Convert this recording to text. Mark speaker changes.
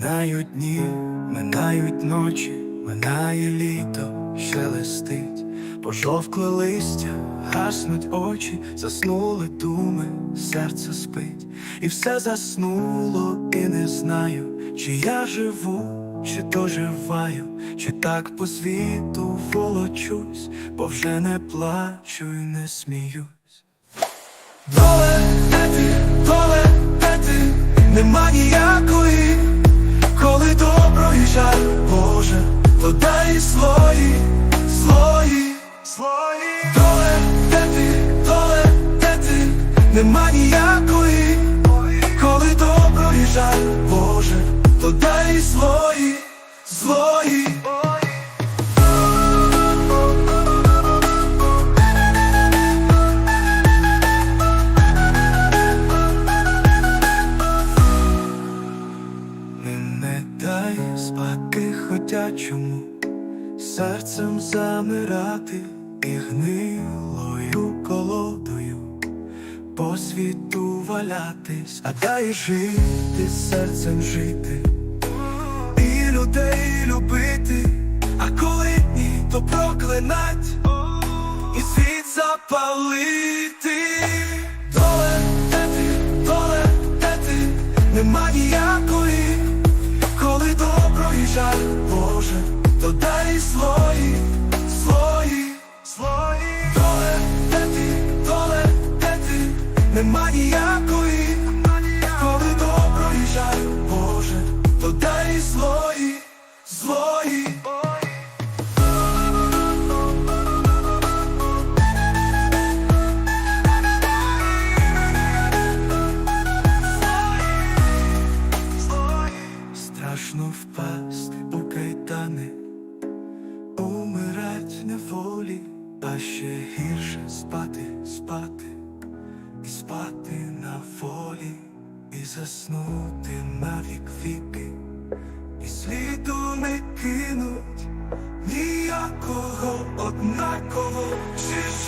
Speaker 1: Минають дні, минають ночі, минає літо, шелестить, пожовкле листя, гаснуть очі, заснули думи, серце спить, і все заснуло, і не знаю, чи я живу, чи доживаю, чи так по світу волочусь, бо вже не плачу і не сміюсь. Доле, Боже, слої, слої, свої. Доле, де ти, доле, де ти, нема ніякої, ходячому, серцем замирати і гнилою колодою по світу валятись, а дай жити, серцем жити, і людей любити, а коли ні, то проклинать і світ запалити. Нема ніякої, коли добро і Боже, то дай свої, свої. Страшно впасть у кайдани, умирать неволі, а ще гірше спати, спати, спати на волі, і заснути на вік віки, і сліду не кинуть ніякого однаково, чи.